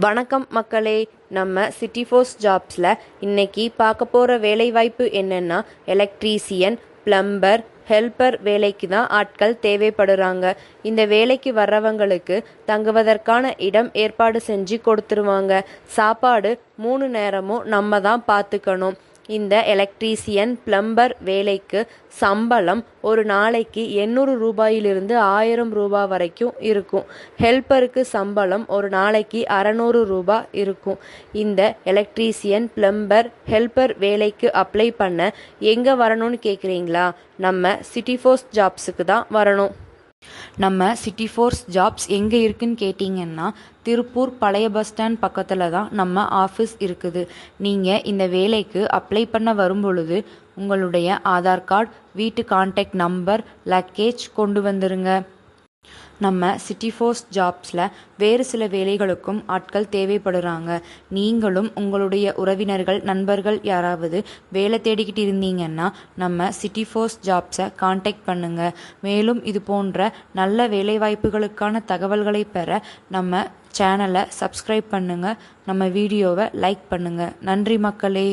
வணக்கம் மக்களே நம்ம சிட்டி ஃபோர்ஸ் ஜாப்ஸில் இன்னைக்கு பார்க்க போகிற வேலைவாய்ப்பு என்னென்னா எலக்ட்ரீசியன் பிளம்பர் ஹெல்ப்பர் வேலைக்கு தான் ஆட்கள் தேவைப்படுறாங்க. இந்த வேலைக்கு வர்றவங்களுக்கு தங்குவதற்கான இடம் ஏற்பாடு செஞ்சு கொடுத்துருவாங்க. சாப்பாடு மூணு நேரமும் நம்ம தான் பார்த்துக்கணும். இந்த எலக்ட்ரீசியன் பிளம்பர் வேலைக்கு சம்பளம் ஒரு நாளைக்கு எண்ணூறு ரூபாயிலிருந்து ஆயிரம் ரூபாய் வரைக்கும் இருக்கும். ஹெல்ப்பருக்கு சம்பளம் ஒரு நாளைக்கு அறநூறு ரூபாய் இருக்கும். இந்த எலக்ட்ரீசியன் பிளம்பர் ஹெல்ப்பர் வேலைக்கு அப்ளை பண்ண எங்கே வரணும்னு கேட்குறீங்களா நம்ம சிட்டி ஃபோர்ஸ் ஜாப்ஸுக்கு தான் வரணும். நம்ம சிட்டி ஃபோர்ஸ் ஜாப்ஸ் எங்கே இருக்குன்னு கேட்டிங்கன்னா திருப்பூர் பழைய பஸ் ஸ்டாண்ட் பக்கத்தில் தான் நம்ம ஆஃபீஸ் இருக்குது. நீங்கள் இந்த வேலைக்கு அப்ளை பண்ண வரும்பொழுது உங்களுடைய ஆதார் கார்டு வீட்டு கான்டாக்ட் நம்பர் லக்கேஜ் கொண்டு வந்துருங்க. நம்ம சிட்டி ஃபோர்ஸ் ஜாப்ஸில் வேறு சில வேலைகளுக்கும் ஆட்கள் தேவைப்படுறாங்க. நீங்களும் உங்களுடைய உறவினர்கள் நண்பர்கள் யாராவது வேலை தேடிக்கிட்டு இருந்தீங்கன்னா நம்ம சிட்டி ஃபோர்ஸ் ஜாப்ஸை காண்டாக்ட் பண்ணுங்க. மேலும் இது போன்ற நல்ல வேலைவாய்ப்புகளுக்கான தகவல்களை பெற நம்ம சேனலை சப்ஸ்கிரைப் பண்ணுங்கள் நம்ம வீடியோவை லைக் பண்ணுங்கள் நன்றி மக்களே.